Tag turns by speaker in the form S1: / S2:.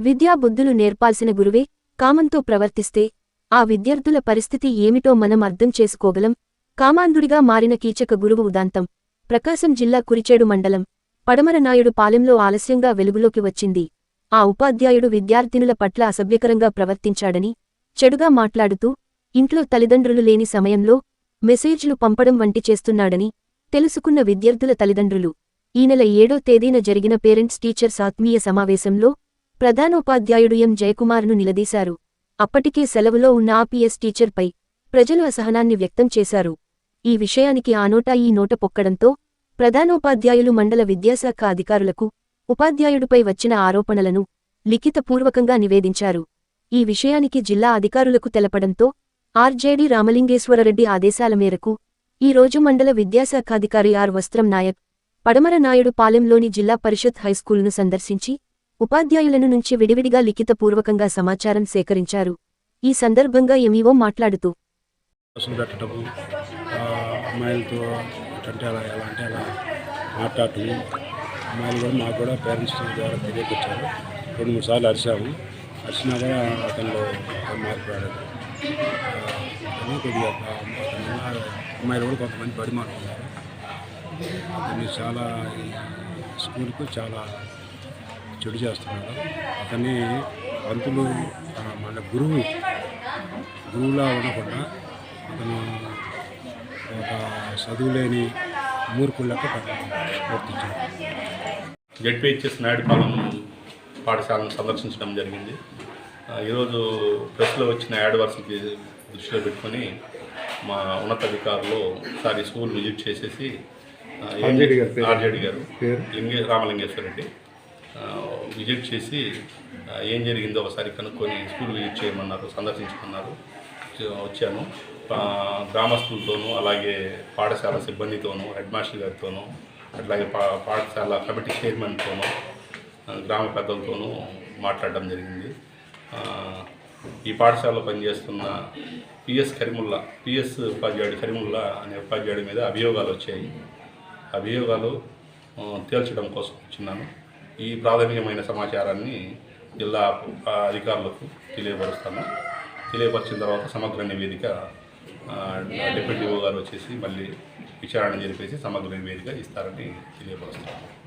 S1: విద్యాబుద్ధులు నేర్పాల్సిన గురువే కామంతో ప్రవర్తిస్తే ఆ విద్యార్థుల పరిస్థితి ఏమిటో మనం అర్థం చేసుకోగలం. కామాంధుడిగా మారిన కీచక గురువు ఉదాంతం. ప్రకాశం జిల్లా కురిచేడు మండలం. పడమరనాయుడు పాలెంలో ఆలస్యంగా వెలుగులోకి వచ్చింది. ఆ ఉపాధ్యాయుడు విద్యార్థినుల పట్ల అసభ్యకరంగా ప్రవర్తించాడని చెడుగా మాట్లాడుతూ ఇంట్లో తల్లిదండ్రులు లేని సమయంలో మెసేజ్లు పంపడం వంటి చేస్తున్నాడని తెలుసుకున్న విద్యార్థుల తల్లిదండ్రులు. ఈ నెల ఏడో తేదీన జరిగిన పేరెంట్స్ టీచర్స్ ఆత్మీయ సమావేశంలో ప్రధానోపాధ్యాయుడు ఎం. జయకుమార్ను నిలదీశారు. అప్పటికే సెలవులో ఉన్న ఆపిఎస్ టీచర్పై ప్రజలు అసహనాన్ని వ్యక్తం చేశారు. ఈ విషయానికి ఆ నోట ఈ నోట పొక్కడంతో ప్రధానోపాధ్యాయులు మండల విద్యాశాఖ అధికారులకు ఉపాధ్యాయుడిపై వచ్చిన ఆరోపణలను లిఖితపూర్వకంగా నివేదించారు. ఈ విషయానికి జిల్లా అధికారులకు తెలపడంతో ఆర్జేడీ రామలింగేశ్వరరెడ్డి ఆదేశాల మేరకు ఈ రోజు మండల విద్యాశాఖాధికారి ఆర్. వస్త్రం నాయక్ పడమర నాయుడు పాలెంలోని జిల్లా పరిషత్ హైస్కూల్ను సందర్శించి ఉపాధ్యాయులను నుంచి విడివిడిగా లిఖితపూర్వకంగా సమాచారం సేకరించారు. ఈ సందర్భంగా ఎంఈఓ మాట్లాడుతూ
S2: అమ్మాయిలతో అంటే అలా ఎలా అంటే అలా మాట్లాడటం అమ్మాయిలు కూడా మాకు కూడా పేరెంట్స్ ద్వారా తెలియకొచ్చారు రెండు మూడు సార్లు అరిచాము. అరిచినా కూడా అతను మార్పు రాలేదు. కొద్దిగా అమ్మాయిలు కూడా కొంతమంది బడి మారుతున్నారు చాలా స్కూల్కు చాలా చెడు చేస్తున్నాడు అతన్ని పంతులు మన గురువు గురువులా ఉండకుండా అతను ఒక చదువులేని మూర్ఖులకు ప్రవర్తించాడు
S3: జడ్పిహెచ్ఎస్ నాయుడుపాలెం పాఠశాలను సందర్శించడం జరిగింది ఆ, ఈరోజు ప్రెస్లో వచ్చిన యాడ్ వర్స్కి దృష్టిలో పెట్టుకొని మా ఉన్నతాధికారులు ఒకసారి స్కూల్ విజిట్ చేసేసి
S4: ఆర్జేడీ గారి పేరు?
S3: ఆర్జేడీ గారు
S4: పేరు?
S3: లింగే రామలింగేశ్వర రెడ్డి విజిట్ చేసి ఏం జరిగిందో ఒకసారి కనుక్కొని స్కూల్ విజిట్ చేయమన్నారు సందర్శించుకున్నారు. వచ్చాను. గ్రామస్తులతోనూ అలాగే పాఠశాల సిబ్బందితోనూ హెడ్ మాస్టర్ గారితోనూ అట్లాగే పా పాఠశాల కమిటీ చైర్మన్తోనూ గ్రామ పెద్దలతోనూ మాట్లాడడం జరిగింది. ఈ పాఠశాలలో పనిచేస్తున్న పిఎస్ కరిముల్లా పిఎస్ ఉపాధ్యాయుడు కరిముల్లా అనే ఉపాధ్యాయుడి మీద అభియోగాలు వచ్చాయి. అభియోగాలు తేల్చడం కోసం వచ్చినాను ఈ ప్రాథమికమైన సమాచారాన్ని జిల్లా అధికారులకు తెలియపరుస్తాను. తెలియపరిచిన తర్వాత సమగ్ర నివేదిక డిప్యూటీ గారు వచ్చేసి మళ్ళీ విచారణ జరిపేసి సమగ్ర నివేదిక ఇస్తారని తెలియపరుస్తాను.